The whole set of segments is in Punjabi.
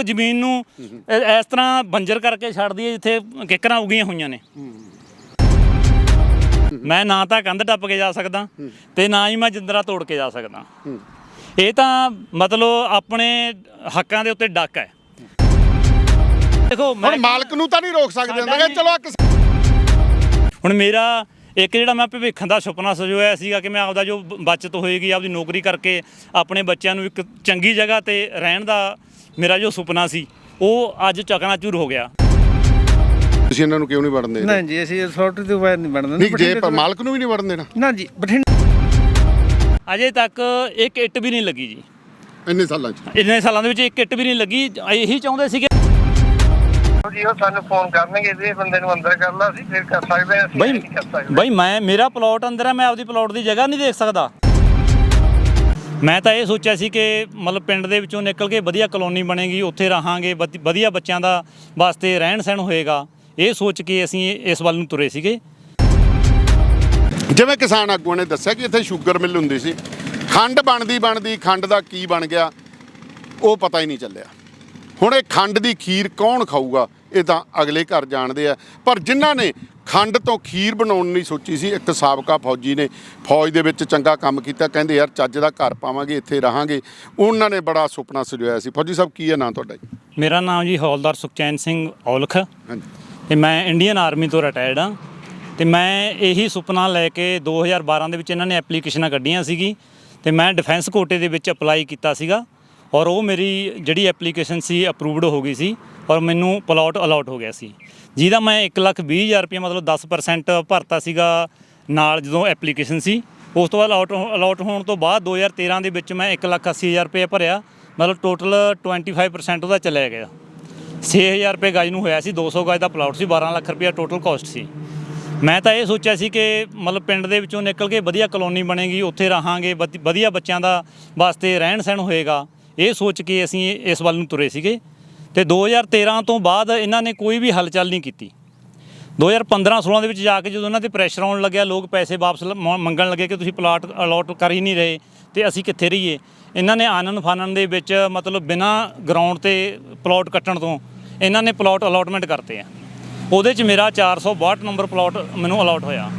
ਲੋਕ ਜ਼ਮੀਨ ਨੂੰ ਇ- ਇਸ ਤਰ੍ਹਾਂ ਬੰਜਰ ਕਰਕੇ ਛੱਡ ਦਈਏ ਜਿੱਥੇ ਕਿੱਕਰਾਂ ਉਗੀਆਂ ਹੋਈਆਂ ਨੇ। ਮੈਂ ਨਾ ਤਾਂ ਕੰਧ ਟੱਪ ਕੇ ਜਾ ਸਕਦਾ ਤੇ ਨਾ ਹੀ ਮੈਂ ਜਿੰਦਰਾ ਤੋੜ ਕੇ ਜਾ ਸਕਦਾ। ਇਹ ਤਾਂ ਮਤਲਬ ਆਪਣੇ ਹੱਕਾਂ ਦੇ ਉੱਤੇ ਡੱਕ ਹੈ ਦੇਖੋ ਮੈਂ ਮਾਲਕ ਨੂੰ ਤਾਂ ਨਹੀਂ ਰੋਕ ਸਕਦੇ ਅੰਦਰ ਕਿ ਚਲੋ ਹੁਣ ਮੇਰਾ ਇੱਕ ਜਿਹੜਾ ਮੈਂ ਭਵਿੱਖ ਦਾ ਸੁਪਨਾ ਸਜੋਇਆ ਸੀਗਾ ਕਿ ਮੈਂ ਆਪਦਾ ਜੋ ਬ- ਬਚਤ ਹੋਏਗੀ ਆਪਦੀ ਨੌਕਰੀ ਕਰਕੇ ਆਪਣੇ ਬੱਚਿਆਂ ਨੂੰ ਇੱਕ ਚੰਗੀ ਜਗ੍ਹਾ ਤੇ ਰਹਿਣ ਦਾ ਮੇਰਾ ਜੋ ਸੁਪਨਾ ਸੀ ਉਹ ਅੱਜ ਚਕਨਾਚੂਰ ਹੋ ਗਿਆ। ਤੁਸੀਂ ਇਹਨਾਂ ਨੂੰ ਕਿਉਂ ਨਹੀਂ ਵੜਨ ਦੇ ਨਹੀਂ ਜੀ ਅਸੀਂ ਅਥਾਰਟੀ ਤੋਂ ਬਾਹਰ ਨਹੀਂ ਬਣਦੇ ਨਹੀਂ ਜੇ ਪਰ ਮਾਲਕ ਨੂੰ ਵੀ ਨਹੀਂ ਵੜਨ ਦੇਣਾ। ਨਾ ਜੀ ਬਠਿੰਡੇ ਅਜੇ ਤੱਕ ਇੱਕ ਇੱਟ ਵੀ ਨਹੀਂ ਲੱਗੀ ਜੀ। ਇੰਨੇ ਸਾਲਾਂ 'ਚ। ਇੰਨੇ ਸਾਲਾਂ ਦੇ ਵਿੱਚ ਇੱਕ ਇੱਟ ਵੀ ਨਹੀਂ ਲੱਗੀ। ਇਹੀ ਚਾਹੁੰਦੇ ਸੀਗੇ। ਜੀ ਉਹ ਸਾਨੂੰ ਫੋਨ ਕਰਨਗੇ ਵੀ ਇਹ ਬੰਦੇ ਨੂੰ ਅੰਦਰ ਕਰ ਲਾ ਅਸੀਂ ਫਿਰ ਕਰ ਸਕਦੇ ਹਾਂ ਅਸੀਂ ਬਈ ਨਹੀਂ ਕਰ ਸਕਦੇ। ਬਈ ਮੈਂ ਮੇਰਾ ਪਲਾਟ ਅੰਦਰ ਹੈ ਮੈਂ ਆਪਦੀ ਪਲਾਟ ਦੀ ਜਗ੍ਹਾ ਨਹੀਂ ਦੇਖ ਸਕਦਾ। ਮੈਂ ਤਾਂ ਇਹ ਸੋਚਿਆ ਸੀ ਕਿ ਮਤਲਬ ਪਿੰਡ ਦੇ ਵਿੱਚੋਂ ਨਿਕਲ ਕੇ ਵਧੀਆ ਕਲੋਨੀ ਬਣੇਗੀ, ਉੱਥੇ ਰਹਾਂਗੇ, ਵਧੀ- ਵਧੀਆ ਬੱਚਿਆਂ ਦਾ ਵਾਸਤੇ ਰਹਿਣ ਸਹਿਣ ਹੋਏਗਾ। ਇਹ ਸੋਚ ਕੇ ਅਸੀਂ ਇਸ ਵੱਲ ਨੂੰ ਤੁਰੇ ਸੀਗੇ। ਜਿਵੇਂ ਕਿਸਾਨ ਆਗੂਆਂ ਨੇ ਦੱਸਿਆ ਕਿ ਇੱਥੇ ਸ਼ੂਗਰ ਮਿਲ ਹੁੰਦੀ ਸੀ। ਖੰਡ ਬਣਦੀ ਬਣਦੀ, ਖੰਡ ਦਾ ਕੀ ਬਣ ਗਿਆ, ਉਹ ਪਤਾ ਹੀ ਨਹੀਂ ਚੱਲਿਆ। ਹੁਣ ਇਹ ਖੰਡ ਦੀ ਖੀਰ ਕੌਣ ਖਾਊਗਾ? ਇਹ ਤਾਂ ਅਗਲੇ ਘਰ ਜਾਣਦੇ ਆ। ਪਰ ਜਿਨ੍ਹਾਂ ਨੇ ਖੰਡ ਤੋਂ ਖੀਰ ਬਣਾਉਣ ਦੀ ਸੋਚੀ ਸੀ ਇੱਕ ਸਾਬਕਾ ਫੌਜੀ ਨੇ ਫੌਜ ਦੇ ਵਿੱਚ ਚੰਗਾ ਕੰਮ ਕੀਤਾ ਕਹਿੰਦੇ ਯਾਰ ਚੱਜ ਦਾ ਘਰ ਪਾਵਾਂਗੇ ਇੱਥੇ ਰਹਾਂਗੇ। ਉਹਨਾਂ ਨੇ ਬੜਾ ਸੁਪਨਾ ਸਜਾਇਆ ਸੀ। ਫੌਜੀ ਸਾਹਿਬ ਕੀ ਹੈ ਨਾਂ ਤੁਹਾਡਾ ਜੀ? ਮੇਰਾ ਨਾਮ ਜੀ ਹੌਲਦਾਰ ਸੁਖਚੈਨ ਸਿੰਘ ਔਲਖ। ਹਾਂਜੀ। ਤੇ ਮੈਂ ਇੰਡੀਅਨ ਆਰਮੀ ਤੋਂ ਰਿਟਾਇਰਡ ਹਾਂ। ਤੇ ਮੈਂ ਇਹੀ ਸੁਪਨਾ ਲੈ ਕੇ 2012 ਦੇ ਵਿੱਚ ਇਹਨਾਂ ਨੇ ਐਪਲੀਕੇਸ਼ਨਾਂ ਕੱਢੀਆਂ ਸੀਗੀ। ਤੇ ਮੈਂ ਡਿਫੈਂਸ ਕੋਟੇ ਦੇ ਵਿੱਚ ਅਪਲਾਈ ਕੀਤਾ ਸੀਗਾ। ਔਰ ਉਹ ਮੇਰੀ ਜਿਹੜੀ ਐਪਲੀਕੇਸ਼ਨ ਸੀ ਅਪਰੂਵਡ ਹੋ ਗਈ ਸੀ। ਔਰ ਮੈਨੂੰ ਪਲਾਟ ਅਲਾਟ ਹੋ ਗਿਆ ਸੀ। ਜਿਹਦਾ ਮੈਂ 120000 ਰੁਪਏ ਮਤਲਬ 10% ਭਰਤਾ ਸੀਗਾ ਨਾਲ ਜਦੋਂ ਐਪਲੀਕੇਸ਼ਨ ਸੀ। ਉਸ ਤੋਂ ਬਾਅਦ ਅਲਾਟ ਅਲਾਟ ਹੋਣ ਤੋਂ ਬਾਅਦ 2013 ਦੇ ਵਿੱਚ ਮੈਂ 180000 ਰੁਪਏ ਭਰਿਆ। ਮਤਲਬ ਟੋਟਲ 25% ਉਹਦਾ ਚਲਿਆ ਗਿਆ। 6000 ਰੁਪਏ ਗਜ ਨੂੰ ਹੋਇਆ ਸੀ 200 ਗਜ ਦਾ ਪਲਾਟ ਸੀ 12 ਲੱਖ ਰੁਪਏ ਟੋਟਲ ਕਾਸਟ ਸੀ। ਮੈਂ ਤਾਂ ਇਹ ਸੋਚਿਆ ਸੀ ਕਿ ਮਤਲਬ ਪਿੰਡ ਦੇ ਵਿੱਚੋਂ ਨਿਕਲ ਕੇ ਵਧੀਆ ਕਲੋਨੀ ਬਣੇਗੀ, ਉੱਥੇ ਰਹਾਂਗੇ, ਵਧੀ- ਵਧੀਆ ਬੱਚਿਆਂ ਦਾ ਵਾਸਤੇ ਰਹਿਣ ਸਹਿਣ ਹੋਏਗਾ। ਇਹ ਸੋਚ ਕੇ ਅਸੀਂ ਇਸ ਵੱਲ ਨੂੰ ਤੁਰੇ ਸੀਗੇ। ਤੇ 2013 ਤੋਂ ਬਾਅਦ ਇਹਨਾਂ ਨੇ ਕੋਈ ਵੀ ਹਲਚਲ ਨਹੀਂ ਕੀਤੀ। 2015-16 ਦੇ ਵਿੱਚ ਜਾ ਕੇ ਜਦੋਂ ਇਹਨਾਂ ਤੇ ਪ੍ਰੈਸ਼ਰ ਆਉਣ ਲੱਗਿਆ, ਲੋਕ ਪੈਸੇ ਵਾਪਸ ਲ- ਮੰਗਣ ਲੱਗੇ ਕਿ ਤੁਸੀਂ ਪਲਾਟ ਅਲਾਟ ਕਰ ਹੀ ਨਹੀਂ ਰਹੇ ਤੇ ਅਸੀਂ ਕਿੱਥੇ ਰਹੀਏ? ਇਹਨਾਂ ਨੇ ਆਨਨ ਫਾਨਨ ਦੇ ਵਿੱਚ ਮਤਲਬ ਬਿਨਾ ਗਰਾਊਂਡ ਤੇ ਪਲਾਟ ਕੱਟਣ ਤੋਂ ਇਹਨਾਂ ਨੇ ਪਲਾਟ ਅਲਾਟਮੈਂਟ ਕਰਤੇ ਆ। ਉਹਦੇ 'ਚ ਮੇਰਾ 462 ਨੰਬਰ ਪਲਾਟ ਮੈਨੂੰ ਅਲਾਟ ਹੋਇਆ।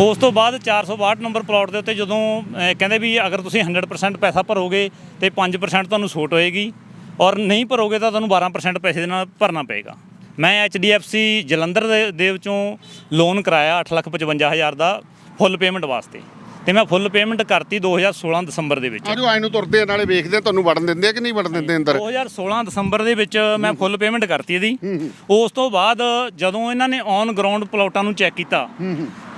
ਉਸ ਤੋਂ ਬਾਅਦ 462 ਨੰਬਰ ਪਲਾਟ ਦੇ ਉੱਤੇ ਜਦੋਂ ਕਹਿੰਦੇ ਵੀ ਅਗਰ ਤੁਸੀਂ 100% ਪੈਸਾ ਭਰੋਗੇ ਤੇ 5% ਤੁਹਾਨੂੰ ਛੋਟ ਹੋਏਗੀ। ਔਰ ਨਹੀਂ ਭਰੋਗੇ ਤਾਂ ਤੁਹਾਨੂੰ 12% ਪੈਸੇ ਦੇ ਨਾਲ ਭਰਨਾ ਪਏਗਾ। ਮੈਂ HDFC ਜਲੰਧਰ ਦੇ ਦੇ ਵਿੱਚੋਂ ਲੋਨ ਕਰਾਇਆ 855000 ਦਾ ਫੁੱਲ ਪੇਮੈਂਟ ਵਾਸਤੇ। ਤੇ ਮੈਂ ਫੁੱਲ ਪੇਮੈਂਟ ਕਰਤੀ 2016 ਦਸੰਬਰ ਦੇ ਵਿੱਚ। ਆਜੋ ਆਏ ਨੂੰ ਤੁਰਦੇ ਆ, ਨਾਲੇ ਵੇਖਦੇ ਆ ਤੁਹਾਨੂੰ ਵੜਨ ਦਿੰਦੇ ਆ ਕਿ ਨਹੀਂ ਵੜਨ ਦਿੰਦੇ ਅੰਦਰ। 2016 ਦਸੰਬਰ ਦੇ ਵਿੱਚ ਮੈਂ ਫੁੱਲ ਪੇਮੈਂਟ ਕਰਤੀ ਇਹਦੀ। ਉਸ ਤੋਂ ਬਾਅਦ ਜਦੋਂ ਇਹਨਾਂ ਨੇ ਔਨ ਗਰਾਊਂਡ ਪਲਾਟਾਂ ਨੂੰ ਚੈੱਕ ਕੀਤਾ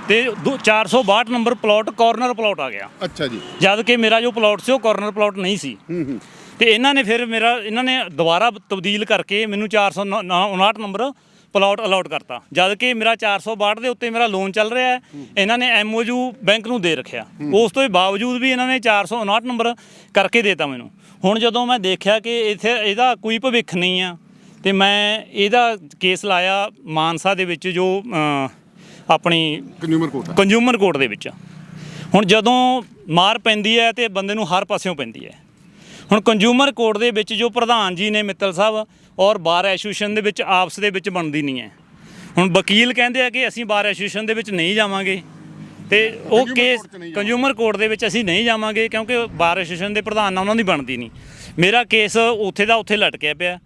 ਤੇ ਦੋ- 462 ਨੰਬਰ ਪਲਾਟ ਕਾਰਨਰ ਪਲਾਟ ਆ ਗਿਆ। ਅੱਛਾ ਜੀ। ਜਦ ਕਿ ਮੇਰਾ ਜੋ ਪਲਾਟ ਸੀ ਉਹ ਕਾਰਨਰ ਪਲਾਟ ਨਹੀਂ ਸੀ। ਤੇ ਇਹਨਾਂ ਨੇ ਫਿਰ ਮੇਰਾ ਇਹਨਾਂ ਨੇ ਦੁਬਾਰਾ ਤਬਦੀਲ ਕਰਕੇ ਮੈਨੂੰ 459 ਨੰਬਰ ਪਲਾਟ ਅਲਾਟ ਕਰਤਾ। ਜਦ ਕਿ ਮੇਰਾ 462 ਦੇ ਉੱਤੇ ਮੇਰਾ ਲੋਨ ਚੱਲ ਰਿਹਾ ਹੈ। ਇਹਨਾਂ ਨੇ ਐਮਓਯੂ ਬੈਂਕ ਨੂੰ ਦੇ ਰੱਖਿਆ। ਉਸ ਤੋਂ ਬਾਵਜੂਦ ਵੀ ਇਹਨਾਂ ਨੇ 459 ਨੰਬਰ ਕਰਕੇ ਦੇਤਾ ਮੈਨੂੰ। ਹੁਣ ਜਦੋਂ ਮੈਂ ਦੇਖਿਆ ਕਿ ਇੱਥੇ ਇਹਦਾ ਕੋਈ ਭਵਿੱਖ ਨਹੀਂ ਆ ਤੇ ਮੈਂ ਇਹਦਾ ਕੇਸ ਲਾਇਆ ਮਾਨਸਾ ਦੇ ਵਿੱਚ ਜੋ ਆਪਣੀ ਕੰਜ਼ਿਊਮਰ ਕੋਰਟ ਕੰਜ਼ਿਊਮਰ ਕੋਰਟ ਦੇ ਵਿੱਚ। ਹੁਣ ਜਦੋਂ ਮਾਰ ਪੈਂਦੀ ਹੈ ਤੇ ਬੰਦੇ ਨੂੰ ਹਰ ਪਾਸਿਓਂ ਪੈਂਦੀ ਹੈ। ਹੁਣ ਕੰਜ਼ਿਊਮਰ ਕੋਰਟ ਦੇ ਵਿੱਚ ਜੋ ਪ੍ਰਧਾਨ ਜੀ ਨੇ ਮਿੱਤਲ ਸਾਹਿਬ ਔਰ ਬਾਰ ਐਸੋਸੀਏਸ਼ਨ ਦੇ ਵਿੱਚ ਆਪਸ ਦੇ ਵਿੱਚ ਬਣਦੀ ਨਹੀਂ ਹੈ। ਹੁਣ ਵਕੀਲ ਕਹਿੰਦੇ ਆ ਕਿ ਅਸੀਂ ਬਾਰ ਐਸੋਸੀਏਸ਼ਨ ਦੇ ਵਿੱਚ ਨਹੀਂ ਜਾਵਾਂਗੇ ਤੇ ਉਹ ਕੇਸ ਕੰਜ਼ਿਊਮਰ ਕੋਰਟ ਦੇ ਵਿੱਚ ਅਸੀਂ ਨਹੀਂ ਜਾਵਾਂਗੇ ਕਿਉਂਕਿ ਬਾਰ ਐਸੋਸੀਏਸ਼ਨ ਦੇ ਪ੍ਰਧਾਨ ਨਾਲ ਉਹਨਾਂ ਦੀ ਬਣਦੀ ਨਹੀਂ। ਮੇਰਾ ਕੇਸ ਉੱਥੇ ਦਾ ਉੱਥੇ ਲਟਕਿਆ ਪਿਆ।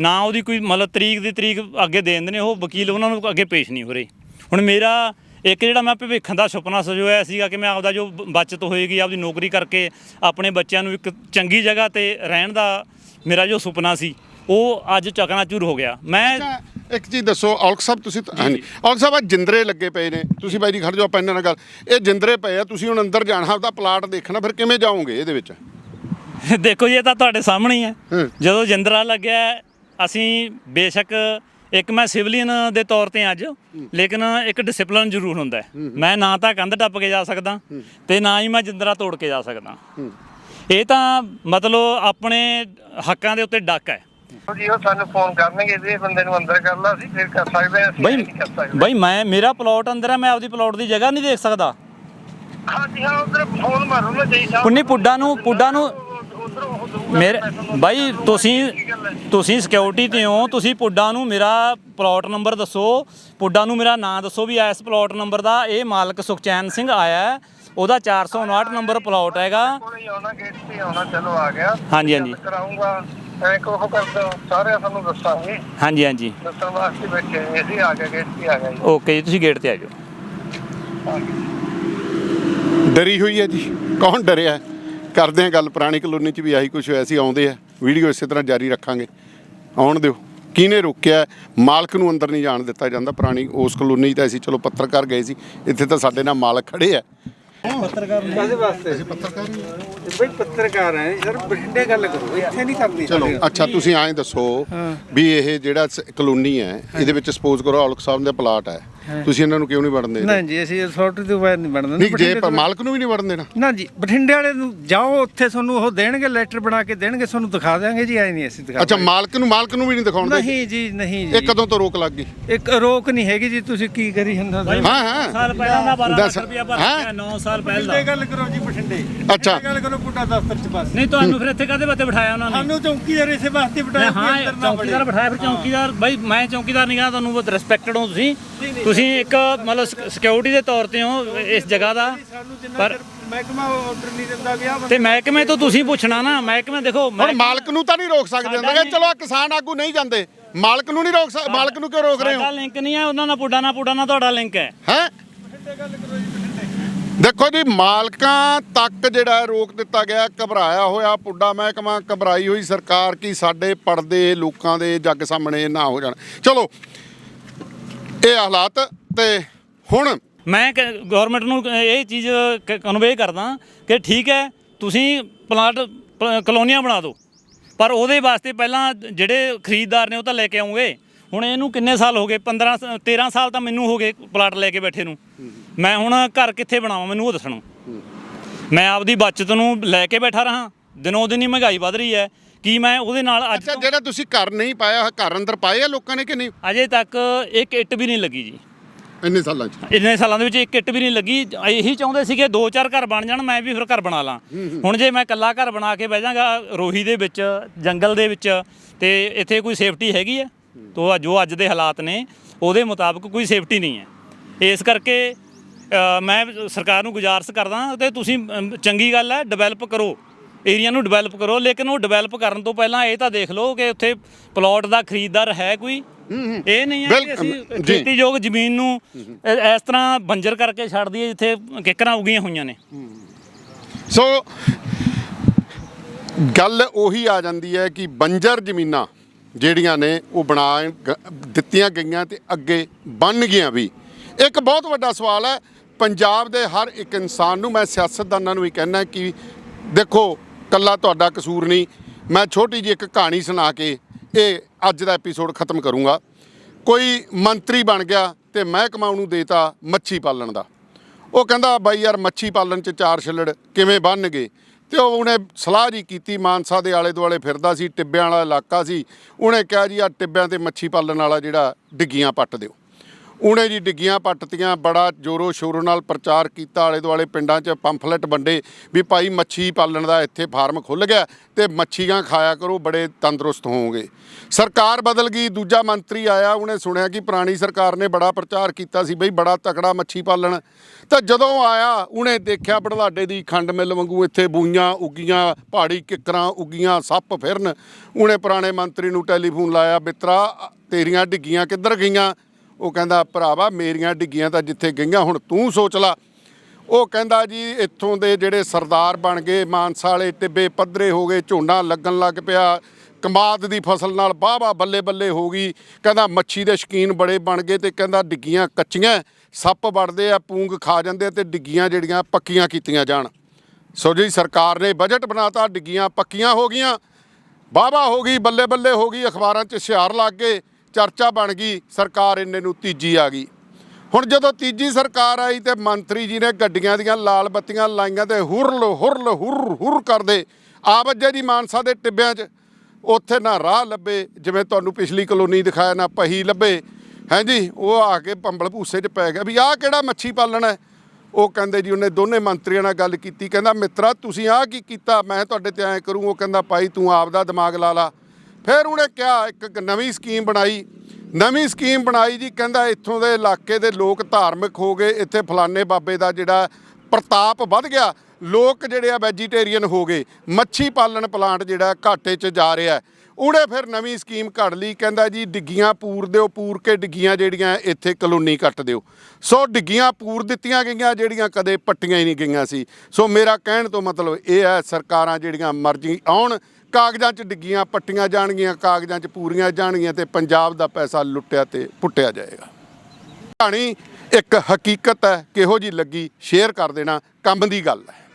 ਨਾ ਉਹਦੀ ਕੋਈ ਮਤਲਬ ਤਰੀਕ ਦੀ ਤਰੀਕ ਅੱਗੇ ਦੇ ਦਿੰਦੇ ਨੇ ਉਹ ਵਕੀਲ ਉਹਨਾਂ ਨੂੰ ਅੱਗੇ ਪੇਸ਼ ਨਹੀਂ ਹੋ ਰਹੇ। ਹੁਣ ਮੇਰਾ ਇੱਕ ਜਿਹੜਾ ਮੈਂ ਭਵਿੱਖ ਦਾ ਸੁਪਨਾ ਸਜੋਇਆ ਸੀਗਾ ਕਿ ਮੈਂ ਆਪਦਾ ਜੋ ਬਚਤ ਹੋਏਗੀ ਆਪਦੀ ਨੌਕਰੀ ਕਰਕੇ ਆਪਣੇ ਬੱਚਿਆਂ ਨੂੰ ਇੱਕ ਚੰਗੀ ਜਗ੍ਹਾ ਤੇ ਰਹਿਣ ਦਾ ਮੇਰਾ ਜੋ ਸੁਪਨਾ ਸੀ ਉਹ ਅੱਜ ਚਕਨਾਚੂਰ ਹੋ ਗਿਆ। ਮੈਂ ਇੱਕ ਚੀਜ਼ ਦੱਸੋ ਔਲਖ ਸਾਹਿਬ ਤੁਸੀਂ ਹਾਂਜੀ। ਔਲਖ ਸਾਹਿਬ ਆ ਜਿੰਦਰੇ ਲੱਗੇ ਪਏ ਨੇ। ਤੁਸੀਂ ਬਾਈ ਜੀ ਖੜ ਜਾਓ ਆਪਾਂ ਇਹਨਾਂ ਨਾਲ ਗੱਲ। ਇਹ ਜਿੰਦਰੇ ਪਏ ਆ ਤੁਸੀਂ ਹੁਣ ਅੰਦਰ ਜਾਣਾ ਆਪਦਾ ਪਲਾਟ ਦੇਖਣਾ ਫਿਰ ਕਿਵੇਂ ਜਾਓਗੇ ਇਹਦੇ ਵਿੱਚ? ਦੇਖੋ ਜੀ ਇਹ ਤਾਂ ਤੁਹਾਡੇ ਸਾਹਮਣੇ ਹੀ। ਹੈ। ਜਦੋਂ ਜਿੰਦਰਾ ਲੱਗਿਆ ਅਸੀਂ ਬੇਸ਼ੱਕ ਇੱਕ ਮੈਂ ਸਿਵਲੀਅਨ ਦੇ ਤੌਰ ਤੇ ਅੱਜ ਲੇਕਿਨ ਇੱਕ ਡਿਸਪਲਿਨ ਜ਼ਰੂਰ ਹੁੰਦਾ ਹੈ। ਮੈਂ ਨਾ ਤਾਂ ਕੰਧ ਟੱਪ ਕੇ ਜਾ ਸਕਦਾ ਤੇ ਨਾ ਹੀ ਮੈਂ ਜਿੰਦਰਾ ਤੋੜ ਕੇ ਜਾ ਸਕਦਾ। ਇਹ ਤਾਂ ਮਤਲਬ ਆਪਣੇ ਹੱਕਾਂ ਦੇ ਉੱਤੇ ਡੱਕ ਹੈ। ਜੀ ਉਹ ਸਾਨੂੰ ਫੋਨ ਕਰਨਗੇ ਵੀ ਇਹ ਬੰਦੇ ਨੂੰ ਅੰਦਰ ਕਰ ਲਾ ਅਸੀਂ ਫਿਰ ਕਰ ਸਕਦੇ ਹਾਂ ਅਸੀਂ ਬਈ ਨਹੀਂ ਕਰ ਸਕਦੇ। ਬਈ ਮੈਂ ਮੇਰਾ ਪਲਾਟ ਅੰਦਰ ਹੈ ਮੈਂ ਆਪਦੀ ਪਲਾਟ ਦੀ ਜਗ੍ਹਾ ਨਹੀਂ ਦੇਖ ਸਕਦਾ। ਹਾਂਜੀ ਹਾਂ ਉਧਰ ਫੋਨ ਮਾਰੋ ਨਾ ਜੀ ਸਾਹਿਬ ਪੁੰਨੀ ਪੁੱਡਾ ਨੂੰ ਪੁੱਡਾ ਨੂੰ ਮੇਰੇ ਬਾਈ ਤੁਸੀਂ ਤੁਸੀਂ ਸਿਕਿਉਰਿਟੀ ਤੇ ਹੋ ਤੁਸੀਂ ਪੁੱਡਾ ਨੂੰ ਮੇਰਾ ਪਲਾਟ ਨੰਬਰ ਦੱਸੋ। ਪੁੱਡਾ ਨੂੰ ਮੇਰਾ ਨਾਂ ਦੱਸੋ ਵੀ ਇਸ ਪਲਾਟ ਨੰਬਰ ਦਾ ਇਹ ਮਾਲਕ ਸੁਖਚੈਨ ਸਿੰਘ ਆਇਆ ਹੈ। ਉਹਦਾ 459 ਨੰਬਰ ਪਲਾਟ ਹੈਗਾ ਆਉਣਾ ਗੇਟ ਤੇ ਆਉਣਾ ਚਲੋ ਆ ਗਿਆ ਹਾਂਜੀ, ਹਾਂਜੀ। ਕਰਾਉਂਗਾ ਐ ਕੋ ਕਰ ਦੋ ਸਾਰੇ ਦੱਸਾਂਗੇ ਹਾਂਜੀ ਹਾਂਜੀ। ਦੱਸਣ ਵਾਸਤੇ ਬੈਠੇ ਅਸੀਂ ਆ ਗਏ ਗੇਟ ਤੇ ਆ ਗਏ ਓਕੇ ਜੀ ਤੁਸੀਂ ਗੇਟ ਤੇ ਆ ਜਾਓ। ਡਰੀ ਹੋਈ ਹੈ ਜੀ। ਕੌਣ ਡਰਿਆ? ਕਰਦੇ ਆ ਗੱਲ ਪੁਰਾਣੀ ਕਲੋਨੀ 'ਚ ਵੀ ਆਹੀ ਕੁਝ ਹੋਇਆ ਸੀ ਆਉਂਦੇ ਆ। ਵੀਡੀਓ ਇਸੇ ਤਰ੍ਹਾਂ ਜਾਰੀ ਰੱਖਾਂਗੇ। ਆਉਣ ਦਿਓ। ਕਿਹਨੇ ਰੋਕਿਆ? ਮਾਲਕ ਨੂੰ ਅੰਦਰ ਨਹੀਂ ਜਾਣ ਦਿੱਤਾ ਜਾਂਦਾ ਪੁਰਾਣੀ ਉਸ ਕਲੋਨੀ ਤਾਂ ਅਸੀਂ ਚਲੋ ਪੱਤਰਕਾਰ ਗਏ ਸੀ। ਇੱਥੇ ਤਾਂ ਸਾਡੇ ਨਾਲ ਮਾਲਕ ਖੜੇ ਆ। ਪੱਤਰਕਾਰ ਕਾਹਦੇ ਵਾਸਤੇ? ਅਸੀਂ ਪੱਤਰਕਾਰ ਬਈ ਪੱਤਰਕਾਰ ਹੈ ਸਰ ਬਠਿੰਡੇ ਗੱਲ ਕਰੋ। ਇੱਥੇ ਨਹੀਂ ਕਰਨੀ ਚਲੋ। ਅੱਛਾ ਤੁਸੀਂ ਐਂ ਦੱਸੋ ਵੀ ਇਹ ਜਿਹੜਾ ਕਲੋਨੀ ਹੈ। ਇਹਦੇ ਵਿੱਚ ਸਪੋਜ਼ ਕਰੋ ਔਲਖ ਸਾਹਿਬ ਦਾ ਪਲਾਟ ਹੈ। ਤੁਸੀਂ ਇਹਨਾਂ ਨੂੰ ਕਿਉਂ ਨਹੀਂ ਵੜਨ ਦੇ? ਨਹੀਂ ਜੀ ਅਸੀਂ ਅਥਾਰਟੀ ਤੋਂ ਬਾਹਰ ਨਹੀਂ ਬਣਨਾ ਨਹੀਂ ਜੇ ਪ- ਮਾਲਕ ਨੂੰ ਵੀ ਨਹੀਂ ਵੜਨ ਦੇਣਾ। ਨਾ ਜੀ ਬਠਿੰਡੇ ਵਾਲੇ ਨੂੰ ਜਾਓ ਉੱਥੇ ਤੁਹਾਨੂੰ ਉਹ ਦੇਣਗੇ ਲੈਟਰ ਬਣਾ ਕੇ ਦੇਣਗੇ ਤੁਹਾਨੂੰ ਦਿਖਾ ਦਿਆਂਗੇ ਜੀ ਐ ਨਹੀਂ ਅਸੀਂ ਦਿਖਾ ਅੱਛਾ ਮਾਲਕ ਨੂੰ ਮਾਲਕ ਨੂੰ ਵੀ ਨਹੀਂ ਦਿਖਾਉਣ ਦੇ ਨਹੀਂ ਜੀ ਨਹੀਂ ਇਹ ਜੀ ਕਦੋਂ ਤੋਂ ਰੋਕ ਲੱਗ ਗਈ? ਇੱਕ ਰੋਕ ਨਹੀਂ ਹੈਗੀ ਜੀ ਤੁਸੀਂ ਕੀ ਕਰੀ ਜਾਂਦਾ ਹਾਂ ਹਾਂ। ਸਾਲ ਪਹਿਲਾਂ ਦਾ 12 ਦੱਸ। ਲੱਖ ਰੁਪਇਆ ਭਰ? ਚੁੱਕਿਆ 9 ਸਾਲ ਬਠਿੰਡੇ ਪਹਿਲਾਂ ਗੱਲ ਕਰੋ ਜੀ ਬਠਿੰਡੇ। ਅੱਛਾ। ਬਠਿੰਡੇ ਗੱਲ ਕਰੋ ਪੁੱਟਾ ਦਫ਼ਤਰ ਚ ਬਸ। ਨਹੀਂ ਤੁਹਾਨੂੰ ਫਿਰ ਇੱਥੇ ਕਾਹਦੇ ਵਾਸਤੇ ਬਿਠਾਇਆ ਉਹਨਾਂ ਨੇ? ਸਾਨੂੰ ਚੌਂਕੀਦਾਰ ਇਸੇ ਵਾਸਤੇ ਬਿਠਾਇਆ ਹਾਂ ਕਿ ਅੰਦਰ ਨਾ ਚੌਕੀਦਾਰ। ਬਿਠਾਇਆ ਫਿਰ ਚੌਕੀਦਾਰ ਬਾਈ ਮੈਂ ਚੌਕੀਦਾਰ ਨਹੀਂ ਕਹਾਂ ਤੁਹਾਨੂੰ ਬਹੁਤ ਰਿਸਪੈਕਟਡ ਹੋ ਤੁਸੀਂ ਤੁਸੀਂ ਇੱਕ ਮਤਲਬ ਸਿਕਿਉਰਿਟੀ ਦੇ ਤੌਰ ਤੇ ਹੋ ਇਸ ਜਗ੍ਹਾ ਦਾ ਪਰ ਮਹਿਕਮਾ ਆਰਡਰ ਨਹੀਂ ਦਿੰਦਾ ਆਹ ਤੇ ਮਹਿਕਮੇ ਤੋਂ ਤੁਸੀਂ ਪੁੱਛਣਾ ਨਾ ਮਹਿਕਮੇ ਦੇਖੋ ਹੁਣ ਮਾਲਕ ਨੂੰ ਤਾਂ ਨਹੀਂ ਰੋਕ ਸਕਦੇ ਹੁੰਦੇ ਚਲੋ ਕਿਸਾਨ ਆਗੂ ਨਹੀਂ ਜਾਂਦੇ ਮਾਲਕ ਨੂੰ ਨਹੀਂ ਰੋਕ ਸਕ ਮਾਲਕ ਨੂੰ ਕਿਉਂ ਰੋਕ ਰਹੇ ਸਾਡਾ ਹੋ ਲਿੰਕ ਨਹੀਂ ਹੈ ਉਹਨਾਂ ਨਾਲ ਪੁੱਡਾ ਨਾ ਪੁੱਡਾ ਨਾ ਤੁਹਾਡਾ ਲਿੰਕ ਹੈ। ਹੈ? ਦੇਖੋ ਜੀ ਮਾਲਕਾਂ ਤੱਕ ਜਿਹੜਾ ਰੋਕ ਦਿੱਤਾ ਗਿਆ ਘਬਰਾਇਆ ਹੋਇਆ ਪੁੱਡਾ ਮਹਿਕਮਾ ਘਬਰਾਈ ਹੋਈ ਸਰਕਾਰ ਕੀ ਸਾਡੇ ਪੜਦੇ ਲੋਕਾਂ ਦੇ ਜੱਗ ਸਾਹਮਣੇ ਨਾ ਹੋ ਜਾਣ। ਚਲੋ ਇਹ ਹਾਲਾਤ ਤੇ ਹੁਣ ਮੈਂ ਗਵਰਨਮੈਂਟ ਨੂੰ ਇਹ ਚੀਜ਼ ਕਨਵੇ ਕਰਦਾ ਕਿ ਠੀਕ ਹੈ, ਤੁਸੀਂ ਪਲਾਟ ਪ- ਕਲੋਨੀਆਂ ਬਣਾ ਦਿਓ। ਪਰ ਉਹਦੇ ਵਾਸਤੇ ਪਹਿਲਾਂ ਜਿਹੜੇ ਖਰੀਦਦਾਰ ਨੇ ਉਹ ਤਾਂ ਲੈ ਕੇ ਆਉਂਗੇ ਹੁਣ ਇਹਨੂੰ ਕਿੰਨੇ ਸਾਲ ਹੋ ਗਏ? 15 ਸ- 13 ਸਾਲ ਤਾਂ ਮੈਨੂੰ ਹੋ ਗਏ ਪਲਾਟ ਲੈ ਕੇ ਬੈਠੇ ਨੂੰ। ਮੈਂ ਹੁਣ ਘਰ ਕਿੱਥੇ ਬਣਾਵਾਂ? ਮੈਨੂੰ ਉਹ ਦੱਸਣੋ। ਮੈਂ ਆਪਦੀ ਬਚਤ ਨੂੰ ਲੈ ਕੇ ਬੈਠਾ ਰਹਾ। ਦਿਨੋਂ ਦਿਨ ਹੀ ਮਹਿੰਗਾਈ ਵੱਧ ਰਹੀ ਹੈ। ਕੀ ਮੈਂ ਉਹਦੇ ਨਾਲ ਅੱਜ ਅੱਛਾ ਤੋਂ ਜਿਹੜਾ ਤੁਸੀਂ ਘਰ ਨਹੀਂ ਪਾਇਆ ਘਰ ਅੰਦਰ ਪਾਏ ਆ ਲੋਕਾਂ ਨੇ ਕਿ ਨਹੀਂ? ਅਜੇ ਤੱਕ ਇੱਕ ਇੱਟ ਵੀ ਨਹੀਂ ਲੱਗੀ ਜੀ। ਇੰਨੇ ਸਾਲਾਂ 'ਚ? ਇੰਨੇ ਸਾਲਾਂ ਦੇ ਵਿੱਚ ਇੱਕ ਇੱਟ ਵੀ ਨਹੀਂ ਲੱਗੀ। ਇਹੀ ਚਾਹੁੰਦੇ ਸੀਗੇ ਦੋ ਚਾਰ ਘਰ ਬਣ ਜਾਣ ਮੈਂ ਵੀ ਫਿਰ ਘਰ ਬਣਾ ਲਾਂ। ਹੁਣ ਜੇ ਮੈਂ ਇਕੱਲਾ ਘਰ ਬਣਾ ਕੇ ਬਹਿ ਜਾਗਾ ਰੋਹੀ ਦੇ ਵਿੱਚ ਜੰਗਲ ਦੇ ਵਿੱਚ ਤੇ ਇੱਥੇ ਕੋਈ ਸੇਫਟੀ ਹੈਗੀ ਹੈ ਤੋ ਜੋ ਅੱਜ ਦੇ ਹਾਲਾਤ ਨੇ ਉਹਦੇ ਮੁਤਾਬਕ ਕੋਈ ਸੇਫਟੀ ਨਹੀਂ ਹੈ। ਇਸ ਕਰਕੇ ਅ, ਮੈਂ ਸਰਕਾਰ ਨੂੰ ਗੁਜ਼ਾਰਿਸ਼ ਕਰਦਾ ਤੇ ਤੁਸੀਂ ਅਮ, ਚੰਗੀ ਗੱਲ ਹੈ ਡਿਵੈਲਪ ਕਰੋ। ਏਰੀਆ ਨੂੰ ਡਿਵੈਲਪ ਕਰੋ ਲੇਕਿਨ ਉਹ ਡਿਵੈਲਪ ਕਰਨ ਤੋਂ ਪਹਿਲਾਂ ਇਹ ਤਾਂ ਦੇਖ ਲਓ ਕਿ ਉੱਥੇ ਪਲਾਟ ਦਾ ਖਰੀਦਦਾਰ ਹੈ ਕੋਈ। ਇਹ ਨਹੀਂ ਹੈ ਕਿ ਅਸੀਂ। ਖੇਤੀਯੋਗ ਜ਼ਮੀਨ ਨੂੰ ਇਸ ਤਰ੍ਹਾਂ ਬੰਜਰ ਕਰਕੇ ਛੱਡ ਦਈਏ ਜਿੱਥੇ ਕਿੱਕਰਾਂ ਉਗੀਆਂ ਹੋਈਆਂ ਨੇ। ਸੋ ਗੱਲ ਉਹੀ ਆ ਜਾਂਦੀ ਹੈ ਕਿ ਬੰਜਰ ਜ਼ਮੀਨਾਂ ਜਿਹੜੀਆਂ ਨੇ ਉਹ ਬਣਾ ਦਿੱਤੀਆਂ ਗਈਆਂ ਤੇ ਅੱਗੇ ਬਣ ਗਈਆਂ ਵੀ। ਇੱਕ ਬਹੁਤ ਵੱਡਾ ਸਵਾਲ ਹੈ ਪੰਜਾਬ ਦੇ ਹਰ ਇੱਕ ਇਨਸਾਨ ਨੂੰ ਮੈਂ ਸਿਆਸਤਦਾਨਾਂ ਨੂੰ ਵੀ ਕਹਿਣਾ ਕਿ ਦੇਖੋ ਕੱਲਾ ਤੁਹਾਡਾ ਕਸੂਰ ਨਹੀਂ। ਮੈਂ ਛੋਟੀ ਜਿਹੀ ਇੱਕ ਕਹਾਣੀ ਸੁਣਾ ਕੇ ਇਹ ਅੱਜ ਦਾ ਐਪੀਸੋਡ ਖਤਮ ਕਰੂੰਗਾ। ਕੋਈ ਮੰਤਰੀ ਬਣ ਗਿਆ ਤੇ ਮਹਿਕਮਾ ਉਹਨੂੰ ਦੇਤਾ ਮੱਛੀ ਪਾਲਣ ਦਾ। ਉਹ ਕਹਿੰਦਾ, ਬਾਈ ਯਾਰ, ਮੱਛੀ ਪਾਲਣ ਚ ਚਾਰ ਛਿੱਲੜ ਕਿਵੇਂ ਬਣਨਗੇ? ਤੇ ਉਹ ਉਹਨੇ ਸਲਾਹ ਜੀ ਕੀਤੀ, ਮਾਨਸਾ ਦੇ ਆਲੇ ਦੁਆਲੇ ਫਿਰਦਾ ਸੀ, ਟਿੱਬਿਆਂ ਵਾਲਾ ਇਲਾਕਾ ਸੀ। ਉਹਨੇ ਕਿਹਾ ਜੀ ਆ ਟਿੱਬਿਆਂ ਤੇ ਮੱਛੀ ਪਾਲਣ ਵਾਲਾ ਜਿਹੜਾ ਡਿੱਗੀਆਂ ਪੱਟ ਦਿਓ। ਉਹਨੇ ਜੀ ਡਿੱਗੀਆਂ ਪੱਟਤੀਆਂ, ਬੜਾ ਜ਼ੋਰੋ ਸ਼ੋਰੋ ਨਾਲ ਪ੍ਰਚਾਰ ਕੀਤਾ। ਆਲੇ ਦੁਆਲੇ ਪਿੰਡਾਂ 'ਚ ਪੰਫਲੇਟ ਵੰਡੇ ਵੀ ਭਾਈ ਮੱਛੀ ਪਾਲਣ ਦਾ ਇੱਥੇ ਫਾਰਮ ਖੁੱਲ ਗਿਆ ਤੇ ਮੱਛੀਆਂ ਖਾਇਆ ਕਰੋ, ਬੜੇ ਤੰਦਰੁਸਤ ਹੋਵੋਗੇ। ਸਰਕਾਰ ਬਦਲ ਗਈ, ਦੂਜਾ ਮੰਤਰੀ ਆਇਆ ਉਹਨੇ ਸੁਣਿਆ ਕਿ ਪੁਰਾਣੀ ਸਰਕਾਰ ਨੇ ਬੜਾ ਪ੍ਰਚਾਰ ਕੀਤਾ ਸੀ ਬਈ ਬੜਾ ਤਕੜਾ ਮੱਛੀ ਪਾਲਣ। ਤਾਂ ਜਦੋਂ ਆਇਆ ਉਹਨੇ ਦੇਖਿਆ ਬੜਲਾਡੇ ਦੀ ਖੰਡ ਮਿੱਲ ਵਾਂਗੂ ਇੱਥੇ ਬੂਈਆਂ ਉੱਗੀਆਂ, ਪਹਾੜੀ ਕਿੱਕਰਾਂ ਉੱਗੀਆਂ, ਸੱਪ ਫਿਰਨ। ਉਹਨੇ ਪੁਰਾਣੇ ਮੰਤਰੀ ਨੂੰ ਟੈਲੀਫੋਨ ਲਾਇਆ ਬਿੱਤਰਾ ਤੇਰੀਆਂ ਡਿੱਗੀਆਂ ਕਿੱਧਰ ਗਈਆਂ? ਉਹ ਕਹਿੰਦਾ, ਭਰਾਵਾ, ਮੇਰੀਆਂ ਡਿੱਗੀਆਂ ਤਾਂ ਜਿੱਥੇ ਗਈਆਂ, ਹੁਣ ਤੂੰ ਸੋਚ ਲਾ। ਉਹ ਕਹਿੰਦਾ ਜੀ, ਇੱਥੋਂ ਦੇ ਜਿਹੜੇ ਸਰਦਾਰ ਬਣ ਗਏ, ਮਾਨਸਾ ਵਾਲੇ ਟਿੱਬੇ ਪੱਧਰੇ ਹੋ ਗਏ, ਝੋਨਾ ਲੱਗਣ ਲੱਗ ਪਿਆ, ਕਮਾਦ ਦੀ ਫਸਲ ਨਾਲ ਬਾਵਾ ਬੱਲੇ ਬੱਲੇ ਹੋ ਗਈ। ਕਹਿੰਦਾ, ਮੱਛੀ ਦੇ ਸ਼ਕੀਨ ਬੜੇ ਬਣ ਗਏ ਤੇ ਕਹਿੰਦਾ, ਡਿੱਗੀਆਂ ਕੱਚੀਆਂ, ਸੱਪ ਵੜਦੇ ਆ, ਪੂੰਗ ਖਾ ਜਾਂਦੇ ਆ ਤੇ ਡਿੱਗੀਆਂ ਜਿਹੜੀਆਂ ਪੱਕੀਆਂ ਕੀਤੀਆਂ ਜਾਣ। ਸੋ ਜੀ, ਸਰਕਾਰ ਨੇ ਬਜਟ ਬਣਾਤਾ, ਡਿੱਗੀਆਂ ਪੱਕੀਆਂ ਹੋ ਗਈਆਂ, ਵਾਹਵਾ ਹੋ ਗਈ, ਬੱਲੇ ਬੱਲੇ ਹੋ ਗਈ, ਅਖਬਾਰਾਂ 'ਚ ਇਸ਼ਤਿਹਾਰ ਲੱਗ ਗਏ। ਚਰਚਾ ਬਣ ਗਈ, ਸਰਕਾਰ ਇੰਨੇ ਨੂੰ ਤੀਜੀ ਆ ਗਈ। ਹੁਣ ਜਦੋਂ ਤੀਜੀ ਸਰਕਾਰ ਆਈ ਤੇ ਮੰਤਰੀ ਜੀ ਨੇ ਗੱਡੀਆਂ ਦੀਆਂ ਲਾਲ ਬੱਤੀਆਂ ਲਾਈਆਂ ਤੇ ਹੁਰਲ ਹੁਰਲ ਹੁਰ ਹੁਰ ਕਰਦੇ ਆ ਵੱਜੇ ਜੀ ਮਾਨਸਾ ਦੇ ਟਿੱਬਿਆਂ 'ਚ। ਉੱਥੇ ਨਾ ਰਾਹ ਲੱਭੇ, ਜਿਵੇਂ ਤੁਹਾਨੂੰ ਪਿਛਲੀ ਕਲੋਨੀ ਦਿਖਾਇਆ, ਨਾ ਪਹੀ ਲੱਭੇ। ਹੈਂ ਜੀ, ਉਹ ਆ ਕੇ ਪੰਬਲ ਭੂਸੇ 'ਚ ਪੈ ਗਿਆ ਵੀ ਆਹ ਕਿਹੜਾ ਮੱਛੀ ਪਾਲਣ ਹੈ? ਉਹ ਕਹਿੰਦੇ ਜੀ, ਉਹਨੇ ਦੋਨੇ ਮੰਤਰੀਆਂ ਨਾਲ ਗੱਲ ਕੀਤੀ, ਕਹਿੰਦਾ, ਮਿੱਤਰਾ, ਤੁਸੀਂ ਆਹ ਕੀ ਕੀਤਾ? ਮੈਂ ਤੁਹਾਡੇ ਤੇ ਐਂ ਕਰੂੰ। ਉਹ ਕਹਿੰਦਾ, ਭਾਈ, ਤੂੰ ਆਪ ਦਾ ਦਿਮਾਗ ਲਾ ਲਾ। ਫਿਰ ਉਹਨੇ ਕਿਹਾ, ਇੱਕ ਨਵੀਂ ਸਕੀਮ ਬਣਾਈ। ਨਵੀਂ ਸਕੀਮ ਬਣਾਈ ਜੀ, ਕਹਿੰਦਾ ਇੱਥੋਂ ਦੇ ਇਲਾਕੇ ਦੇ ਲੋਕ ਧਾਰਮਿਕ ਹੋ ਗਏ, ਇੱਥੇ ਫਲਾਣੇ ਬਾਬੇ ਦਾ ਜਿਹੜਾ ਪ੍ਰਤਾਪ ਵੱਧ ਗਿਆ, ਲੋਕ ਜਿਹੜੇ ਆ ਵੈਜੀਟੇਰੀਅਨ ਹੋ ਗਏ, ਮੱਛੀ ਪਾਲਣ ਪਲਾਂਟ ਜਿਹੜਾ ਘਾਟੇ 'ਚ ਜਾ ਰਿਹਾ। ਉਹਨੇ ਫਿਰ ਨਵੀਂ ਸਕੀਮ ਘੜ ਲਈ, ਕਹਿੰਦਾ ਜੀ, ਡਿੱਗੀਆਂ ਪੂਰ ਦਿਓ, ਪੂਰ ਕੇ ਡਿੱਗੀਆਂ ਜਿਹੜੀਆਂ ਇੱਥੇ ਕਲੋਨੀ ਕੱਟ ਦਿਓ। ਸੋ ਡਿੱਗੀਆਂ ਪੂਰ ਦਿੱਤੀਆਂ ਗਈਆਂ, ਜਿਹੜੀਆਂ ਕਦੇ ਪੱਟੀਆਂ ਹੀ ਨਹੀਂ ਗਈਆਂ ਸੀ। ਸੋ ਮੇਰਾ ਕਹਿਣ ਤੋਂ ਮਤਲਬ ਇਹ ਹੈ, ਸਰਕਾਰਾਂ ਜਿਹੜੀਆਂ ਮਰਜ਼ੀ ਆਉਣ ਕਾਗਜ਼ਾਂ 'ਚ ਡਿੱਗੀਆਂ, ਪੱਟੀਆਂ ਜਾਣਗੀਆਂ, ਕਾਗਜ਼ਾਂ 'ਚ ਪੂਰੀਆਂ ਜਾਣਗੀਆਂ ਤੇ ਪੰਜਾਬ ਦਾ ਪੈਸਾ ਲੁੱਟਿਆ ਤੇ ਪੁੱਟਿਆ ਜਾਏਗਾ। ਕਹਾਣੀ ਇੱਕ ਹਕੀਕਤ ਹੈ, ਕਿਹੋ ਜੀ ਲੱਗੀ, ਸ਼ੇਅਰ ਕਰ ਦੇਣਾ, ਕੰਮ ਦੀ ਗੱਲ ਹੈ।